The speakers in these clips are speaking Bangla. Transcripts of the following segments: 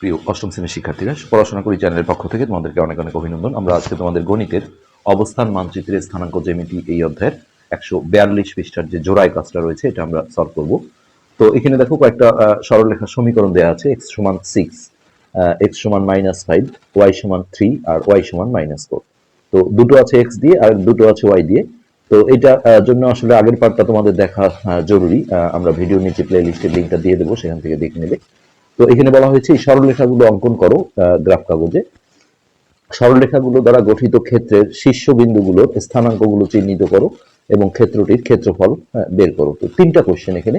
প্রিয় অষ্টম শ্রেণির শিক্ষার্থীরা, পড়াশোনা করি চ্যানেলের পক্ষ থেকে তোমাদেরকে অনেক অনেক অভিনন্দন। আমরা আজকে তোমাদের গণিতের অবস্থান মানচিত্রের স্থানাঙ্ক জ্যামিতি এই অধ্যায়ের একশো বিয়াল্লিশ পৃষ্ঠার যে জোড়াই কাজটা রয়েছে, এটা আমরা সলভ করব। তো এখানে দেখো কয়েকটা সরলরেখার সমীকরণ দেওয়া আছে এক্স সমান সিক্স এক্স সমান মাইনাস ফাইভ ওয়াই সমান থ্রি আর ওয়াই সমান মাইনাস ফোর তো দুটো আছে এক্স দিয়ে আর দুটো আছে ওয়াই দিয়ে। তো এটা জন্য আসলে আগের পার্টটা তোমাদের দেখা জরুরি। আমরা ভিডিও নিচে প্লে লিস্টের লিঙ্কটা দিয়ে দেবো, সেখান থেকে দেখে নেবে। তো এখানে বলা হয়েছে, এই সরলরেখাগুলো অঙ্কন করো গ্রাফ কাগজে। সরলরেখাগুলো দ্বারা গঠিত ক্ষেত্রের শীর্ষবিন্দুগুলোর স্থানাঙ্কগুলো চিহ্নিত করো এবং ক্ষেত্রটির ক্ষেত্রফল বের করো। তো তিনটা কোশ্চেন এখানে।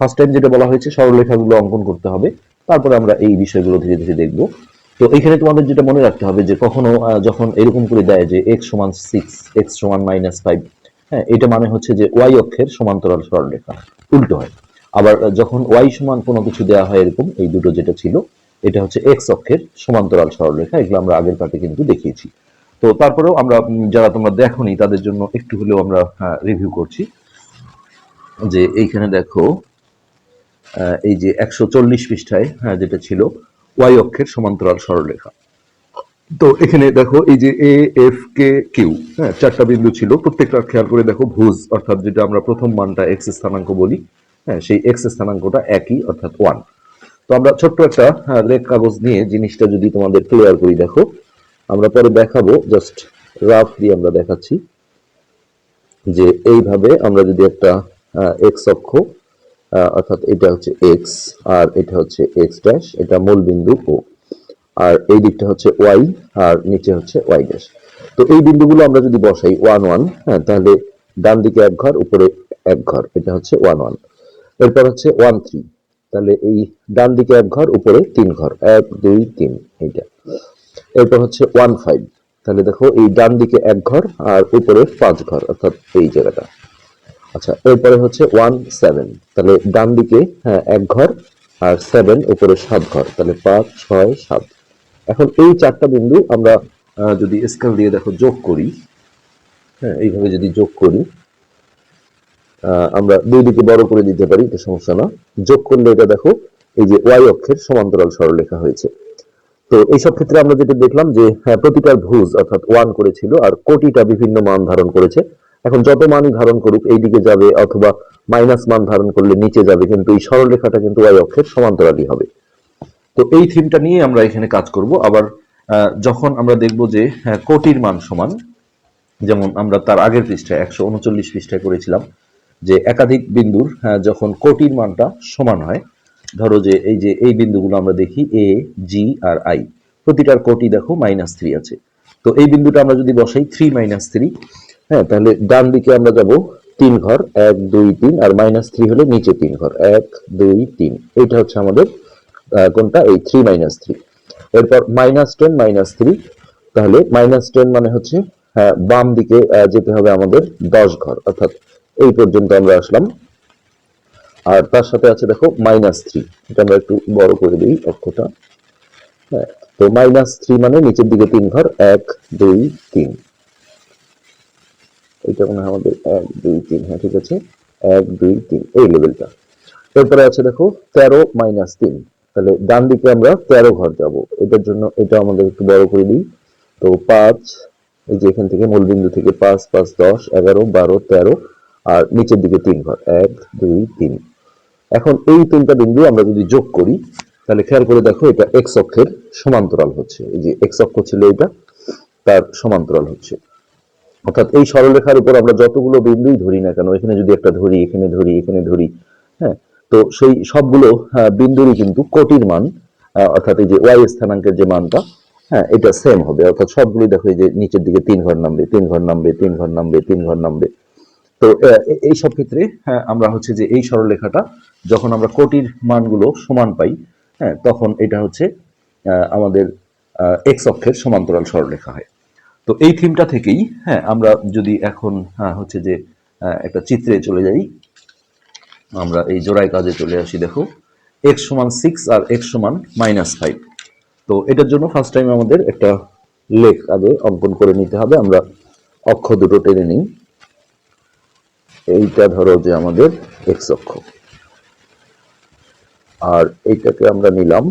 ফার্স্ট টাইম যেটা বলা হয়েছে, সরলরেখাগুলো অঙ্কন করতে হবে। তারপরে আমরা এই বিষয়গুলো ধীরে ধীরে দেখব। তো এখানে তোমাদের যেটা মনে রাখতে হবে যে কখনো যখন এরকম করে দেয় যে এক্স সমান সিক্স এক্স সমান মাইনাস ফাইভ হ্যাঁ এটা মানে হচ্ছে যে ওয়াই অক্ষের সমান্তরাল সরলরেখা, উল্টো হয়। আবার যখন ওয়াই সমান কোনো কিছু দেওয়া হয় এরকম, এই দুটো যেটা ছিল, এটা হচ্ছে এক্স অক্ষের সমান্তরাল সরলরেখা, এগুলো আমরা আগের পার্টে কিন্তু দেখিয়েছি। তো তারপরেও আমরা যারা তোমরা দেখোনি, তাদের জন্য একটু হলেও আমরা রিভিউ করছি। যে এইখানে দেখো এই যে একশো চল্লিশ পৃষ্ঠায় হ্যাঁ যেটা ছিল ওয়াই অক্ষের সমান্তরাল সরলরেখা। তো এখানে দেখো, এই যে এ এফ কে কিউ হ্যাঁ চারটা বিন্দু ছিল। প্রত্যেকটা খেয়াল করে দেখো, ভুজ, অর্থাৎ যেটা আমরা প্রথম মানটা এক্স স্থানাঙ্ক বলি। হ্যাঁ সেই এক্স স্থানাঙ্কটা একই, অর্থাৎ ওয়ান তো আমরা ছোট্ট একটা রেড কাগজ নিয়ে জিনিসটা যদি তোমাদের ক্লিয়ার করি, দেখো। আমরা পরে দেখাবো জাস্ট রাফ দিয়ে আমরা দেখাচ্ছি যে এইভাবে আমরা যদি একটা এক্স অক্ষ অর্থাৎ এটা হচ্ছে এক্স আর এটা হচ্ছে এক্স ড্যাশ এটা মূল বিন্দু ও আর এই দিকটা হচ্ছে ওয়াই আর নিচে হচ্ছে ওয়াই ড্যাশ তো এই বিন্দুগুলো আমরা যদি বসাই ওয়ান ওয়ান হ্যাঁ তাহলে ডান দিকে এক ঘর, উপরে এক ঘর, এটা হচ্ছে ওয়ান ওয়ান এরপর হচ্ছে ওয়ান থ্রি তাহলে এই ডান দিকে এক ঘর, উপরে তিন ঘর। এক, দুই, তিন, এইটা। এরপর হচ্ছে ওয়ান ফাইভ তাহলে দেখো, এই ডান দিকে এক ঘর আর উপরে পাঁচ ঘর, অর্থাৎ এই জায়গাটা। আচ্ছা এরপরে হচ্ছে ওয়ান সেভেন তাহলে ডান দিকে হ্যাঁ এক ঘর আর সেভেন উপরে সাত ঘর। তাহলে পাঁচ, ছয়, সাত। এখন এই চারটা বিন্দু আমরা যদি স্কেল দিয়ে দেখো যোগ করি হ্যাঁ এইভাবে যদি যোগ করি আমরা দুই দিকে বড় করে দিতে পারি এটা সমস্যা না। যোগ করলে এটা দেখো এই যে ওয়াই অক্ষের সমান্তরাল সরলরেখা হয়েছে। তো এইসব ক্ষেত্রে আমরা যেটা দেখলাম যে হ্যাঁ, প্রতিটার ভুজ অর্থাৎ ওয়ান করেছিল আর কোটিটা বিভিন্ন মান ধারণ করেছে। এখন যত মানই ধারণ করুক এই দিকে যাবে অথবা মাইনাস মান ধারণ করলে নিচে যাবে কিন্তু এই সরলরেখাটা কিন্তু ওয়াই অক্ষের সমান্তরালই হবে। তো এই থিমটা নিয়ে আমরা এখানে কাজ করব। আবার যখন আমরা দেখব যে হ্যাঁ, কোটির মান সমান যেমন আমরা তার আগের পৃষ্ঠায় একশো উনচল্লিশ পৃষ্ঠায় করেছিলাম যে একাধিক বিন্দুর যখন কোটির মানটা সমান হয় ধরো যে এই যে এই বিন্দুগুলো আমরা দেখি এ জি আর আই প্রতিটার কোটি দেখো মাইনাস থ্রি আছে। তো এই বিন্দুটা আমরা যদি বসাই থ্রি মাইনাস থ্রি হ্যাঁ তাহলে ডান দিকে আমরা যাব তিন ঘর এক দুই তিন আর মাইনাস থ্রি হলে নিচে তিন ঘর এক দুই তিন। এইটা হচ্ছে আমাদের কোনটা? এই থ্রি মাইনাস থ্রি এরপর মাইনাস টেন মাইনাস থ্রি তাহলে মাইনাস টেন মানে হচ্ছে হ্যাঁ, বাম দিকে যেতে হবে আমাদের দশ ঘর অর্থাৎ এই পর্যন্ত আমরা আসলাম। আর তার সাথে আছে, দেখো মাইনাস থ্রি এটা আমরা একটু বড় করে দিই অক্ষটা। হ্যাঁ তো মাইনাস থ্রি মানে নিচের দিকে তিন ঘর, এক, দুই, তিন। এটা মনে হয় আমাদের এক, দুই, তিন। হ্যাঁ ঠিক আছে। এক, দুই, তিন। এই লেভেলটা এরপরে আছে, দেখো, তেরো মাইনাস তিন। তাহলে ডান দিকে আমরা তেরো ঘর যাব। এটার জন্য এটা আমাদের একটু বড় করে দিই। তো পাঁচ, এই যে এখান থেকে মূলবিন্দু থেকে পাঁচ পাঁচ, দশ, এগারো, বারো, তেরো আর নিচের দিকে তিন ঘর এক দুই তিন। এখন এই তিনটা বিন্দু আমরা যদি যোগ করি তাহলে খেয়াল করে দেখো এটা এক্স অক্ষের সমান্তরাল হচ্ছে। এই যে এক্স অক্ষ ছিল এটা তার সমান্তরাল হচ্ছে। অর্থাৎ এই সরলরেখার উপর আমরা যতগুলো বিন্দুই ধরি না কেন এখানে যদি একটা ধরি এখানে ধরি এখানে ধরি হ্যাঁ তো সেই সবগুলো আহ, বিন্দুরই কিন্তু কোটির মান অর্থাৎ এই যে ওয়াই স্থানাঙ্কের যে মানটা হ্যাঁ এটা সেম হবে। অর্থাৎ সবগুলোই দেখো এই যে নিচের দিকে তিন ঘর নামবে তিন ঘর নামবে তিন ঘর নামবে তিন ঘর নামবে। তো এই সব ক্ষেত্রে হ্যাঁ, আমরা হচ্ছে যে এই সরলরেখাটা যখন আমরা কোটির মানগুলো সমান পাই হ্যাঁ তখন এটা হচ্ছে আমাদের এক্স অক্ষের সমান্তরাল সরলরেখা হয়। তো এই থিমটা থেকেই হ্যাঁ আমরা যদি এখন হ্যাঁ, হচ্ছে যে একটা চিত্রে চলে যাই আমরা এই জোড়ায় কাজে চলে আসি দেখো এক্স সমান সিক্স আর এক্স সমান মাইনাস ফাইভ তো এটার জন্য ফার্স্ট টাইম আমাদের একটা লেখ আগে অঙ্কন করে নিতে হবে আমরা অক্ষ দুটো টেনে নিই। এইটা ধরো যে আমাদের এক্স অক্ষ। আর এইটাকে আমরা নিলাম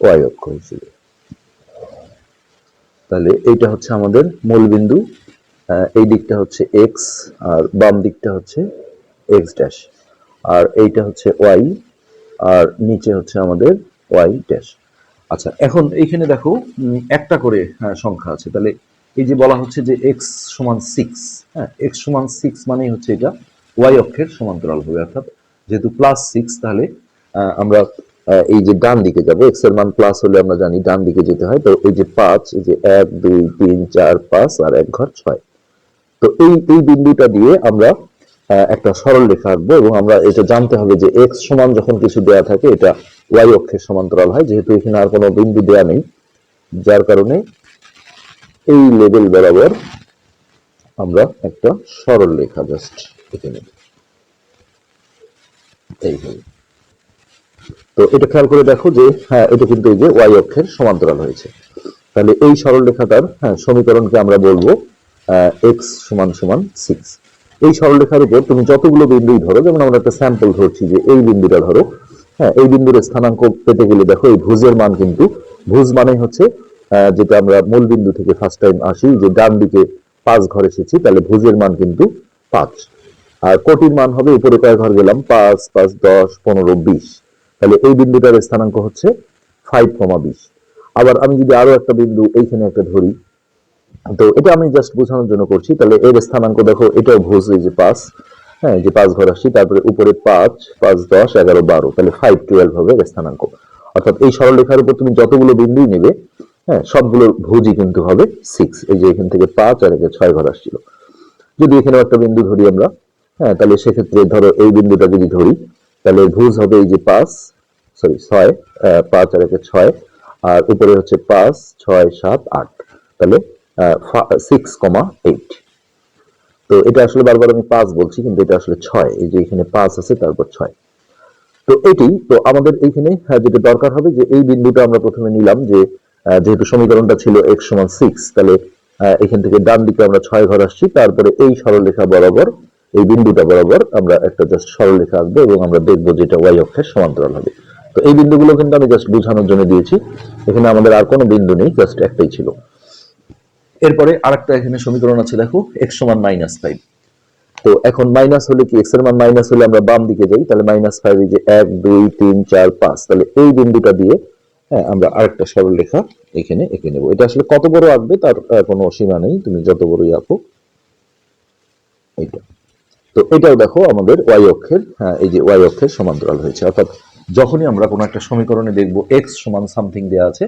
ওয়াই অক্ষ হিসেবে। তাহলে এইটা হচ্ছে আমাদের মূল বিন্দু আহ, এই দিকটা হচ্ছে এক্স আর বাম দিকটা হচ্ছে এক্স ড্যাশ আর এইটা হচ্ছে ওয়াই আর নিচে হচ্ছে আমাদের ওয়াই ড্যাশ আচ্ছা এখন এইখানে দেখো একটা করে হ্যাঁ, সংখ্যা আছে। তাহলে এই যে বলা হচ্ছে যে এক্স সমান সিক্স হ্যাঁ এক্স সমান সিক্স মানেই হচ্ছে এটা ওয়াই অক্ষের সমান্তরাল হবে, অর্থাৎ যেহেতু প্লাস সিক্স তাহলে আমরা এই যে ডান দিকে যাব এক্সের মান প্লাস হলে আমরা জানি ডান দিকে যেতে হয়, তো এই যে পাঁচ, এই যে এক, দুই, তিন, চার, পাঁচ আর এক ঘর ছয়। তো এই এই বিন্দুটা দিয়ে আমরা একটা সরল রেখা আঁকবো এবং আমরা এটা জানতে হবে যে এক্স সমান যখন কিছু দেয়া থাকে, এটা ওয়াই অক্ষের সমান্তরাল হয়, যেহেতু এখানে আর কোনো বিন্দু দেয়া নেই, যার কারণে এই লেভেল বরাবর আমরা একটা সরল রেখা জাস্ট এঁকে নেব। তো এটা খেয়াল করে দেখো যে হ্যাঁ এটা কিন্তু এই যে ওয়াই অক্ষের সমান্তরাল হয়েছে। তাহলে এই সরল রেখাটার হ্যাঁ সমীকরণকে আমরা বলব এক্স সমান সমান সিক্স এই সরলরেখার উপর তুমি যতগুলো বিন্দুই ধরো, যেমন আমরা একটা স্যাম্পল ধরছি যে এই বিন্দুটা ধরো হ্যাঁ এই বিন্দুর স্থানাঙ্ক পেতে গেলে দেখো এই ভুজের মান কিন্তু, ভুজ মানে হচ্ছে যেটা আমরা মূল বিন্দু থেকে ফার্স্ট টাইম আসি, যে ডান দিকে পাঁচ ঘর এসেছি, তাহলে ভুজের মান কিন্তু পাঁচ। আর কোটির মান হবে, উপরে কয় ঘর গেলাম? পাঁচ পাঁচ, দশ, পনেরো, বিশ। তাহলে এই বিন্দুটার স্থানাঙ্ক হচ্ছে ফাইভ কমা বিশ। আবার আমি যদি আরও একটা বিন্দু এইখানে একটা ধরি, তো এটা আমি জাস্ট বোঝানোর জন্য করছি, তাহলে এর স্থানাঙ্ক দেখো, এটাও ভুজ, এই যে পাঁচ হ্যাঁ যে পাঁচ ঘর আসছি, তারপরে উপরে পাঁচ পাঁচ, দশ, এগারো, বারো, তাহলে ফাইভ টুয়েলভ হবে স্থানাঙ্ক। অর্থাৎ এই সরলরেখার উপর তুমি যতগুলো বিন্দুই নেবে হ্যাঁ সবগুলোর ভুজই কিন্তু হবে সিক্স এই যে এখান থেকে পাঁচ আর একে ছয় ঘর আসছিল। যদি এখানে একটা বিন্দু ধরি আমরা হ্যাঁ তাহলে সেক্ষেত্রে ধরো এই বিন্দুটা যদি ধরি তাহলে ভুজ হবে এই যে পাঁচ সরি ছয় পাঁচ আর একে ছয় আর উপরে হচ্ছে পাঁচ ছয় সাত আট তাহলে সিক্স কমা এইট তো এটা আসলে বারবার আমি পাঁচ বলছি কিন্তু এটা আসলে ছয় এই যে এখানে পাঁচ আছে তারপর ছয়। তো এটি তো আমাদের এইখানে হ্যাঁ, যেটা দরকার হবে যে এই বিন্দুটা আমরা প্রথমে নিলাম যে যেহেতু সমীকরণটা ছিল এক্স সমান সিক্স তাহলে এখান থেকে ডান দিকে আমরা ছয় ঘর আসছি, তারপরে এই সরলরেখা বরাবর, এই বিন্দুটা বরাবর আমরা একটা জাস্ট সরলরেখা আঁকবো এবং আমরা দেখব যেটা ওয়াই অক্ষের সমান্তরাল হবে। তো এই বিন্দুগুলো কিন্তু আমি জাস্ট বোঝানোর জন্য দিয়েছি। এখানে আমাদের আর কোনো বিন্দু নেই জাস্ট একটাই ছিল। এরপরে আরেকটা এখানে সমীকরণ আছে, দেখো এক্স সমান মাইনাস ফাইভ তো এখন মাইনাস হলে কি এক্সের মান মাইনাস হলে আমরা বাম দিকে যাই, তাহলে মাইনাস ফাইভ যে এক, দুই, তিন, চার, পাঁচ, তাহলে এই বিন্দুটা দিয়ে হ্যাঁ আমরা আরেকটা সরল রেখা এখানে এঁকে নেব। এটা আসলে কত বড় আঁকবে তার কোনো সীমা নেই। তুমি যত বড়ই আঁকো এইটা। তো এটাও দেখো আমাদের ওয়াই অক্ষের হ্যাঁ, এই যে ওয়াই অক্ষের সমান্তরাল হয়েছে। অর্থাৎ যখনই আমরা কোনো একটা সমীকরণে দেখব এক্স সমান সামথিং দেওয়া আছে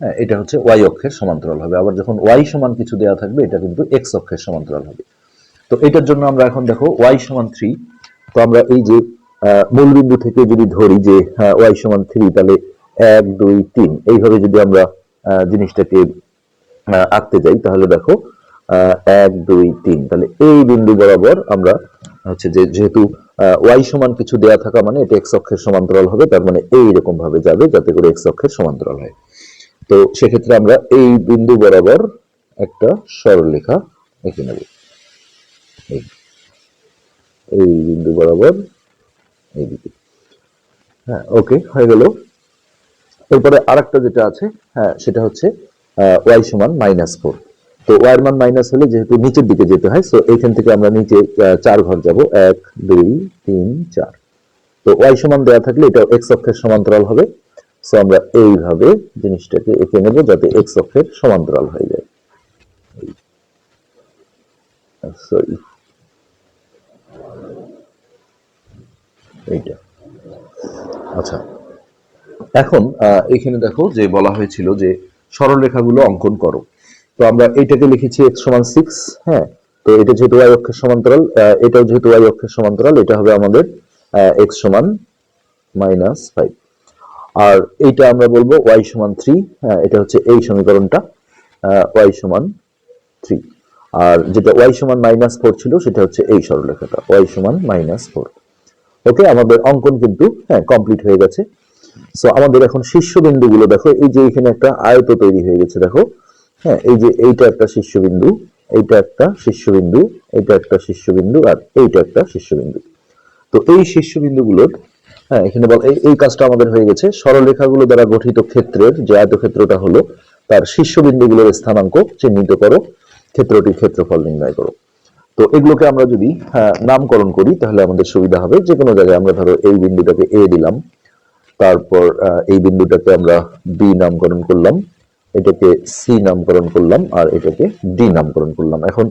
হ্যাঁ, এটা হচ্ছে ওয়াই অক্ষের সমান্তরাল হবে। আবার যখন ওয়াই সমান কিছু দেওয়া থাকবে এটা কিন্তু এক্স অক্ষের সমান্তরাল হবে। তো এটার জন্য আমরা এখন দেখো ওয়াই সমান থ্রি তো আমরা এই যে মূলবিন্দু থেকে যদি ধরি যে ওয়াই সমান থ্রি তাহলে এক, দুই, তিন। এইভাবে যদি আমরা জিনিসটাকে আঁকতে যাই, তাহলে দেখো এক, দুই, তিন। তাহলে এই বিন্দু বরাবর আমরা হচ্ছে যে, যেহেতু ওয়াই সমান কিছু দেয়া থাকা মানে এটা এক্স অক্ষের সমান্তরাল হবে, তার মানে এইরকম ভাবে যাবে যাতে করে এক্স অক্ষের সমান্তরাল হয়। তো সেক্ষেত্রে আমরা এই বিন্দু বরাবর একটা সরলরেখা এঁকে নেব। এই এই বিন্দু বরাবর এইদিকে হ্যাঁ ওকে হয়ে গেল। এরপরে আরেকটা যেটা আছে হ্যাঁ সেটা হচ্ছে ওয়াই সমান মাইনাস ফোর তো ওয়াই মান মাইনাস হলে যেহেতু নিচের দিকে যেতে হয় সো এইখান থেকে আমরা নিচে চার ঘর যাব। এক, দুই, তিন, চার। তো ওয়াই সমান দেওয়া থাকলে এটা এক্স অক্ষের সমান্তরাল হবে। সো আমরা এইভাবে জিনিসটাকে এঁকে নেব যাতে এক্স অক্ষের সমান্তরাল হয়ে যায়। সরি এইটা। আচ্ছা। এখন এখানে দেখো যে বলা হয়েছিল যে সরলরেখাগুলো অঙ্কন করো। তো আমরা এইটাকে লিখেছি এক্স সমান সিক্স হ্যাঁ? তো এটা যেহেতু ওয়াই অক্ষের সমান্তরাল এটাও যেহেতু ওয়াই অক্ষের সমান্তরাল, এটা হবে আমাদের এক্স সমান মাইনাস ফাইভ আর এইটা আমরা বলব ওয়াই সমান থ্রি হ্যাঁ এটা হচ্ছে এই সমীকরণটা ওয়াই সমান থ্রি আর যেটা ওয়াই সমান মাইনাস ফোর ছিল, সেটা হচ্ছে এই সরলরেখাটা ওয়াই সমান মাইনাস ফোর ওকে আমাদের অঙ্কন কিন্তু হ্যাঁ কমপ্লিট হয়ে গেছে। সো আমাদের এখন শীর্ষবিন্দুগুলো দেখো এই যে এখানে একটা আয়ত তৈরি হয়ে গেছে দেখো। হ্যাঁ এই যে এইটা একটা শীর্ষবিন্দু এইটা একটা শীর্ষবিন্দু এইটা একটা শীর্ষবিন্দু আর এইটা একটা শীর্ষবিন্দু। তো এই শীর্ষবিন্দুগুলোর হ্যাঁ এখানে বল এই কাজটা আমাদের হয়ে গেছে। সরলরেখাগুলো দ্বারা গঠিত ক্ষেত্রের যে আয়তক্ষেত্রটা হলো তার শীর্ষবিন্দুগুলোর স্থানাঙ্ক চিহ্নিত করো ক্ষেত্রটির ক্ষেত্রফল নির্ণয় করো। তো এগুলোকে আমরা যদি আহ, নামকরণ করি তাহলে আমাদের সুবিধা হবে। যে কোনো জায়গায় আমরা ধরো এই বিন্দুটাকে এ দিলাম। তারপর এই বিন্দুটাকে আমরা বি নামকরণ করলাম, এটাকে সি নামকরণ করলাম, আর এটাকে ডি নামকরণ করলাম। এখন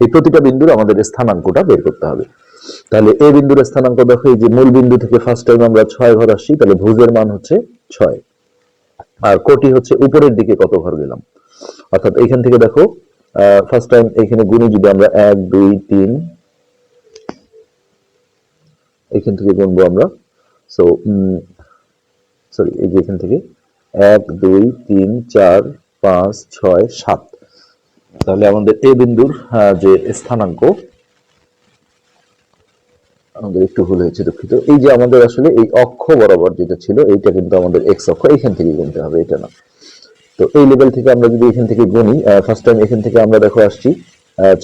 এই প্রতিটা বিন্দুর আমাদের স্থানাঙ্কটা বের করতে হবে। তাহলে এ বিন্দুর স্থানাঙ্ক দেখো, এই যে মূল বিন্দু থেকে ফার্স্ট টাইম আমরা ছয় ঘর আসছি, তাহলে ভুজের মান হচ্ছে ছয়। আর কোটি হচ্ছে উপরের দিকে কত ঘর গেলাম? অর্থাৎ এখান থেকে দেখো ফার্স্ট টাইম এখানে গুণি যদি আমরা এক, দুই, তিন, এখান থেকে গুনবো আমরা সো সরি এই যে এখান থেকে। এক, দুই, তিন, চার, পাঁচ, ছয়, সাত। তাহলে আমাদের এ বিন্দুর যে স্থানাঙ্ক, আমাদের একটু ভুল হয়েছে দুঃখিত। এই যে আমাদের আসলে এই অক্ষ বরাবর যেটা ছিল, এইটা কিন্তু আমাদের এক্স অক্ষ এখান থেকে গুনতে হবে, এটা না। তো এই লেভেল থেকে আমরা যদি এখান থেকে গুনি ফার্স্ট টাইম এখান থেকে আমরা দেখো আসছি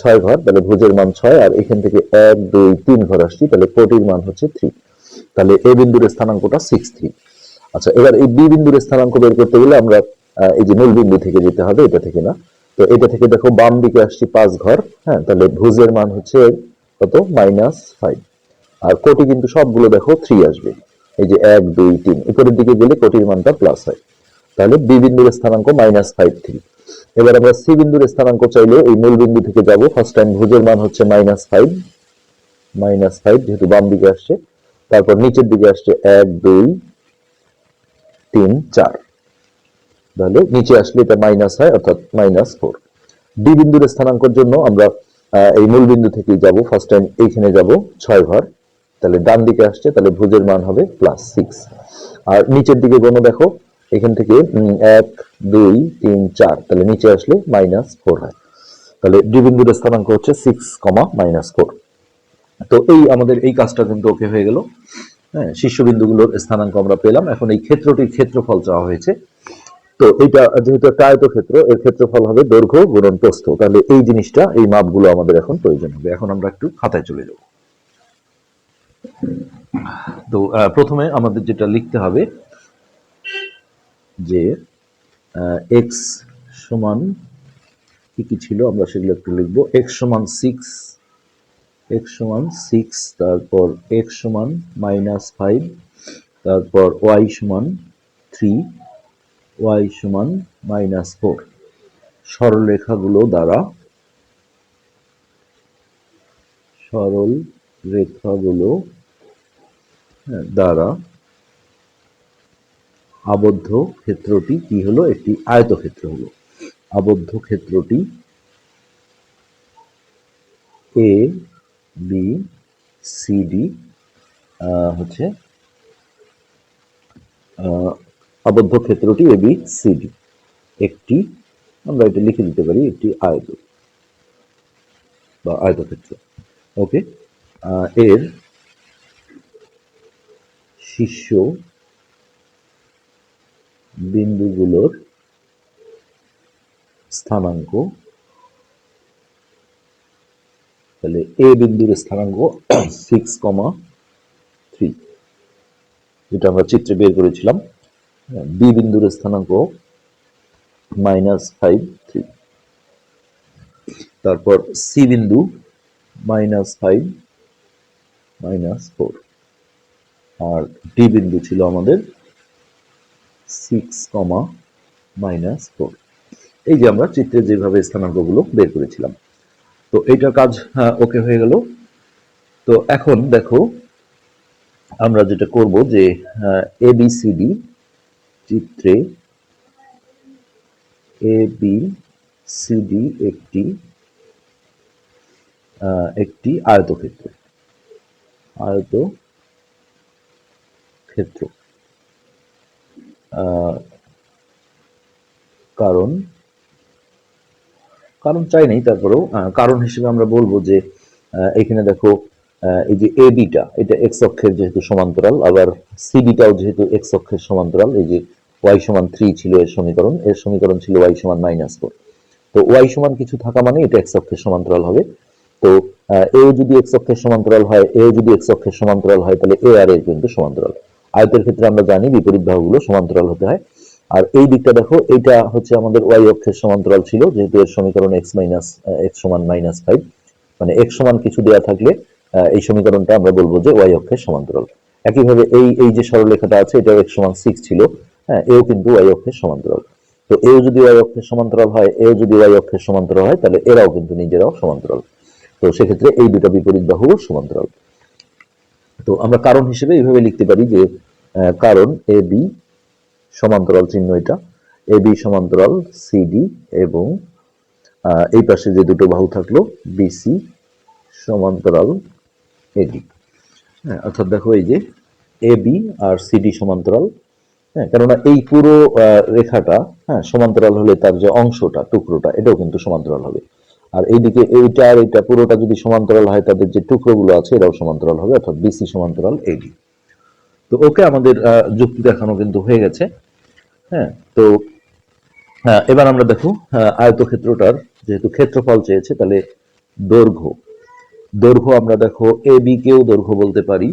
ছয় ঘর, তাহলে ভুজের মান ছয়, আর এখান থেকে এক, দুই, তিন ঘর আসছি, তাহলে কোটির মান হচ্ছে থ্রি তাহলে এ বিন্দুর স্থানাঙ্কটা সিক্স থ্রি আচ্ছা এবার এই বি বিন্দুর স্থানাঙ্ক বের করতে গেলে আমরা এই যে মূল বিন্দু থেকে যেতে হবে এটা থেকে না। তো এটা থেকে দেখো বাম দিকে আসছি পাঁচ ঘর হ্যাঁ তাহলে ভুজের মান হচ্ছে কত? Minus five. আর কোটি কিন্তু সবগুলো দেখো থ্রি আসবে। এই যে এক, দুই, তিন, উপরের দিকে গেলে কোটির মানটা প্লাস হয়। তাহলে বি বিন্দুর স্থানাঙ্ক মাইনাস ফাইভ থ্রি এবার আমরা সি বিন্দুর স্থানাঙ্ক চাইলে এই মূল বিন্দু থেকে যাব। ফার্স্ট টাইম ভুজের মান হচ্ছে মাইনাস ফাইভ মাইনাস ফাইভ যেহেতু বাম দিকে আসছে, তারপর নিচের দিকে আসছে এক, দুই তিন চার। তাহলে নিচে আসলে এটা মাইনাস হয়, অর্থাৎ মাইনাস ফোর ডি বিন্দুর স্থানাঙ্কের জন্য আমরা এই মূল বিন্দু থেকেই যাব। ফার্স্ট টাইম এইখানে যাব, ছয় ঘর তাহলে ডান দিকে আসছে, তাহলে ভুজের মান হবে প্লাস সিক্স আর নিচের দিকে কোনো দেখো, এখান থেকে এক, দুই, তিন, চার। তাহলে নিচে আসলে মাইনাস ফোর হয়। তাহলে ডি বিন্দুর স্থানাঙ্ক হচ্ছে সিক্স কমা মাইনাস ফোর তো এই আমাদের এই কাজটা কিন্তু ওকে হয়ে গেল। হ্যাঁ শীর্ষবিন্দুগুলোর স্থানাঙ্ক আমরা পেলাম। এখন এই ক্ষেত্রটির ক্ষেত্রফল চাওয়া হয়েছে। তো এটা যেহেতু একটা আয়তক্ষেত্র, এর ক্ষেত্রফল হবে দৈর্ঘ্য গুণন প্রস্থ। তাহলে এই জিনিসটা, এই মাপগুলো আমাদের এখন প্রয়োজন হবে। এখন আমরা একটু খাতায় চলে যাব। তো প্রথমে আমাদের যেটা লিখতে হবে, যে এক্স সমান কি কি ছিল? আমরা সেগুলো একটু লিখব। এক্স সমান সিক্স এক্স সমান সিক্স তারপর এক্স সমান মাইনাস ফাইভ তারপর ওয়াই সমান থ্রি ওয়াই সমান মাইনাস ফোর সরলরেখাগুলো দ্বারা সরল রেখাগুলো হ্যাঁ, দ্বারা আবদ্ধ ক্ষেত্রটি কি হলো? একটি আয়তক্ষেত্র হলো। আবদ্ধ ক্ষেত্রটি এ বি সি ডি হচ্ছে আবদ্ধ ক্ষেত্রটি এ বি সি ডি একটি, আমরা এটা লিখে দিতে পারি, একটি আয়ত বা আয়তক্ষেত্র। ওকে এর শীর্ষ বিন্দুগুলোর স্থানাঙ্ক তাহলে এ বিন্দুর স্থানাঙ্ক সিক্স কমা থ্রি যেটা আমরা চিত্রে বের করেছিলাম। বি বিন্দুর স্থানাঙ্ক মাইনাস ফাইভ থ্রি তারপর সি বিন্দু মাইনাস ফাইভ মাইনাস ফোর আর ডি বিন্দু ছিল আমাদের সিক্স কমা মাইনাস ফোর এই যে আমরা চিত্রে যেভাবে স্থানাঙ্কগুলো বের করেছিলাম। তো এইটার কাজ ওকে হয়ে গেল। তো এখন দেখো, আমরা যেটা করব যে এ বি সি ডি চিত্রে এ বি সি ডি একটি একটি আয়তক্ষেত্র। আয়ত ক্ষেত্র কারণ কারণ চাই নাই, তারপরেও কারণ হিসেবে আমরা বলব যে এখানে দেখো এই যে এ বিটা এটা এক্স অক্ষের যেহেতু সমান্তরাল, আবার সি বিটাও যেহেতু এক্স অক্ষের সমান্তরাল, এই যে ওয়াই সমান থ্রি ছিল এর সমীকরণ এর সমীকরণ ছিল ওয়াই সমান মাইনাস ফোর তো ওয়াই সমান কিছু থাকা মানে এটা এক্স অক্ষের সমান্তরাল হবে। তো এও যদি এক্স অক্ষের সমান্তরাল হয় এও যদি এক্স অক্ষের সমান্তরাল হয়, তাহলে এ আর এর কিন্তু সমান্তরাল। আয়তের ক্ষেত্রে আমরা জানি বিপরীত বাহুগুলো সমান্তরাল হতে হয়। আর এই দিকটা দেখো এটা হচ্ছে আমাদের ওয়াই অক্ষের সমান্তরাল ছিল, যেহেতু এর সমীকরণ এক্স মাইনাস এক্স সমান মাইনাস ফাইভ মানে এক্স সমান কিছু দেওয়া থাকলে এই সমীকরণটা আমরা বলব যে ওয়াই অক্ষের সমান্তরাল। একইভাবে এই এই যে সরলরেখাটা আছে, এটাও এক্স সমান সিক্স ছিল হ্যাঁ এও কিন্তু ওয়াই অক্ষের সমান্তরাল। তো এও যদি ওয়াই অক্ষের সমান্তরাল হয়, এও যদি ওয়াই অক্ষের সমান্তরাল হয়, তাহলে এরাও কিন্তু নিজেরাও সমান্তরাল। তো সেক্ষেত্রে এই দুটো বিপরীত বাহু সমান্তরাল। তো আমরা কারণ হিসেবে এইভাবে লিখতে পারি যে কারণ এ বি সমান্তরাল চিহ্ন এটা, এ, বি সমান্তরাল সিডি এবং এই পাশে যে দুটো বাহু থাকল বিসি সমান্তরাল এডি হ্যাঁ অর্থাৎ দেখো এই যে এ, বি আর সিডি সমান্তরাল। হ্যাঁ কেননা এই পুরো রেখাটা হ্যাঁ সমান্তরাল হলে তার যে অংশটা, টুকরোটা, এটাও কিন্তু সমান্তরাল হবে। আর এইদিকে এইটা আর এইটা পুরোটা যদি সমান্তরাল হয়, তাদের যে টুকরোগুলো আছে, এরাও সমান্তরাল হবে, অর্থাৎ বিসি সমান্তরাল এডি তো ওকে আমাদের যুক্তি দেখানো কিন্তু হয়ে গেছে। হ্যাঁ তো হ্যাঁ, এবার আমরা দেখো আহ, আয়তক্ষেত্রটার যেহেতু ক্ষেত্রফল চেয়েছে তাহলে দৈর্ঘ্য। দৈর্ঘ্য আমরা দেখো এ বি কেও দৈর্ঘ্য বলতে পারি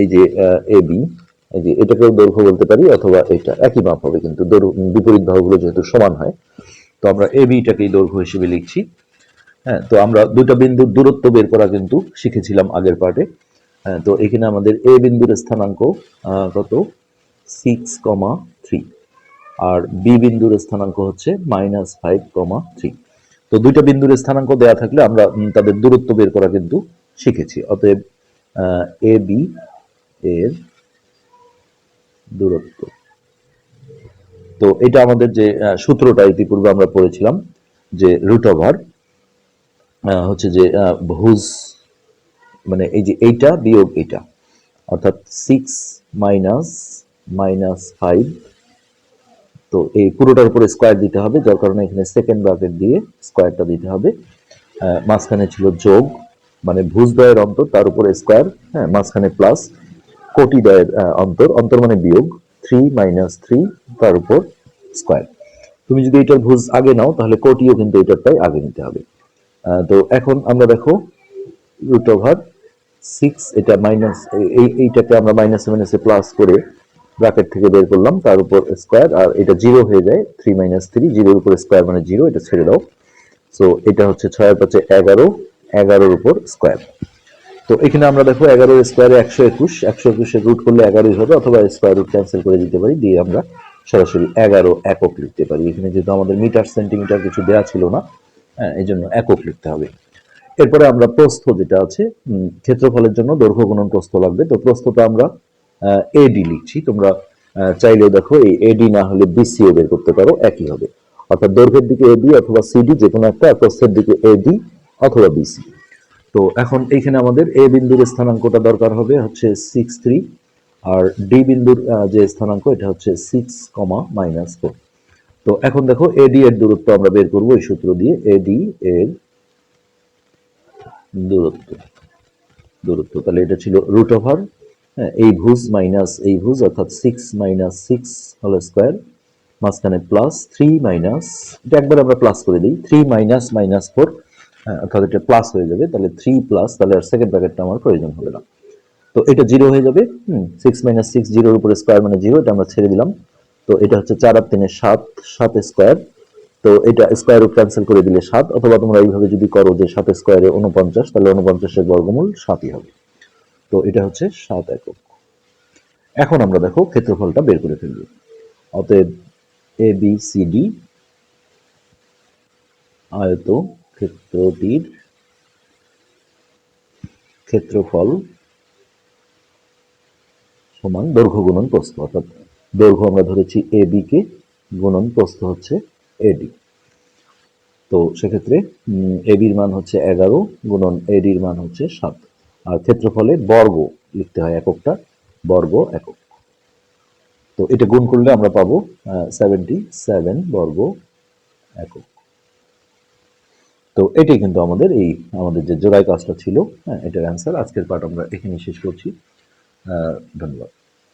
এই যে এ বি এই যে এটাকেও দৈর্ঘ্য বলতে পারি অথবা এটা একই মাপ হবে কিন্তু বিপরীত বাহুগুলো যেহেতু সমান হয় তো আমরা এ বিটাকেই দৈর্ঘ্য হিসেবে লিখছি। হ্যাঁ তো আমরা দুটো বিন্দুর দূরত্ব বের করা কিন্তু শিখেছিলাম আগের পার্টে হ্যাঁ তো এখানে আমাদের এ বিন্দুর স্থানাঙ্ক কত? সিক্স কমা আর বি বিন্দুর স্থানাঙ্ক হচ্ছে মাইনাস ফাইভ কমা থ্রি তো দুইটা বিন্দুর স্থানাঙ্ক দেয়া থাকলে আমরা তাদের দূরত্ব বের করা কিন্তু শিখেছি। অতএব এ বি এর দূরত্ব। তো এটা আমাদের যে সূত্রটা ইতিপূর্বে আমরা পড়েছিলাম, যে রুট ওভার হচ্ছে যে ভুজ মানে এই যে এইটা বিয়োগ এইটা অর্থাৎ সিক্স মাইনাস মাইনাস ফাইভ তো এই পুরোটার উপরে স্কোয়ার দিতে হবে যার কারণে এখানে সেকেন্ড ব্র্যাকেট দিয়ে স্কোয়ারটা দিতে হবে। মাঝখানে ছিল যোগ মানে ভুজদ্বয়ের অন্তর তার উপরে স্কোয়ার হ্যাঁ মাঝখানে প্লাস কোটিদ্বয়ের আহ, অন্তর অন্তর মানে বিয়োগ থ্রি মাইনাস থ্রি তার উপর স্কোয়ার তুমি যদি এটার ভুজ আগে নাও তাহলে কোটিও কিন্তু এটারটাই আগে নিতে হবে। তো এখন আমরা দেখো রুট ওভার সিক্স এটা মাইনাস এই এইটাকে আমরা মাইনাস মাইনাসে প্লাস করে ব্র্যাকেট থেকে বের করলাম, তার উপর স্কোয়ার আর এটা জিরো হয়ে যায় থ্রি মাইনাস থ্রি জিরোর উপর স্কোয়ার মানে জিরো এটা ছেড়ে দাও। সো এটা হচ্ছে ছয় পাঁচে এগারো, এগারোর উপর স্কোয়ার তো এখানে আমরা দেখো এগারো স্কোয়ারে একশো একুশ, একশো একুশে রুট করলে এগারোই হবে, অথবা স্কোয়ার রুট ক্যান্সেল করে দিতে পারি, দিয়ে আমরা সরাসরি এগারো একক লিখতে পারি। এখানে যেহেতু আমাদের মিটার সেন্টিমিটার কিছু দেওয়া ছিল না হ্যাঁ এই জন্য একক লিখতে হবে। এরপরে আমরা প্রস্থ যেটা আছে ক্ষেত্রফলের জন্য দৈর্ঘ্য গুণন প্রস্থ লাগবে। তো প্রস্থটা আমরা এডি লিখছি। তোমরা আহ, চাইলেও দেখো এই এডি না হলে বিসিও বের করতে পারো একই হবে। অর্থাৎ দৈর্ঘ্যের দিকে এডি অথবা সিডি যে কোনো একটা প্রস্থের দিকে এডি অথবা বিসি তো এখন এইখানে আমাদের এ বিন্দুর স্থানাঙ্কটা দরকার হবে হচ্ছে সিক্স থ্রি আর ডি বিন্দুর যে স্থানাঙ্ক এটা হচ্ছে সিক্স কমা মাইনাস ফোর তো এখন দেখো এডি এর দূরত্ব আমরা বের করব এই সূত্র দিয়ে। এডি এর দূরত্ব দূরত্ব। তাহলে এটা ছিল রুট ওভার এই ভুজ মাইনাস এই ভুজ অর্থাৎ সিক্স মাইনাস সিক্স হল স্কোয়ার মাঝখানে প্লাস থ্রি মাইনাস এটা একবার আমরা প্লাস করে দিই থ্রি মাইনাস মাইনাস ফোর অর্থাৎ এটা প্লাস হয়ে যাবে, তাহলে থ্রি প্লাস তাহলে আর সেকেন্ড ব্র্যাকেটটা আমার প্রয়োজন হবে না। তো এটা জিরো হয়ে যাবে, হুম সিক্স মাইনাস সিক্স জিরোর উপরে স্কোয়ার মানে জিরো এটা আমরা ছেড়ে দিলাম। তো এটা হচ্ছে চার আর তিনে সাত সাত স্কোয়ার তো এটা স্কোয়ার ক্যান্সেল করে দিলে সাত, অথবা তোমরা এইভাবে যদি করো যে সাত স্কোয়ারে উনপঞ্চাশ তাহলে উনপঞ্চাশের বর্গমূল সাতই হবে। তো এটা হচ্ছে সাত একক। এখন আমরা দেখো ক্ষেত্রফলটা বের করে ফেলব। অতএব এ বি সি ডি আয়ত ক্ষেত্রটির ক্ষেত্রফল সমান দৈর্ঘ্য গুণন প্রস্থ, অর্থাৎ দৈর্ঘ্য আমরা ধরেছি এ কে গুণন প্রস্থ হচ্ছে এডি তো সেক্ষেত্রে এবির মান হচ্ছে এগারো, গুণন এডির মান হচ্ছে সাত। আর ক্ষেত্রফলে বর্গ লিখতে হয় এককটা, বর্গ একক। তো এটা গুণ করলে আমরা পাবো সেভেন্টি সেভেন বর্গ একক। তো এটাই কিন্তু আমাদের এই, আমাদের যে জোড়ায় কাজটা ছিল হ্যাঁ এটার অ্যান্সার আজকের পার্ট আমরা এখানে শেষ করছি। ধন্যবাদ।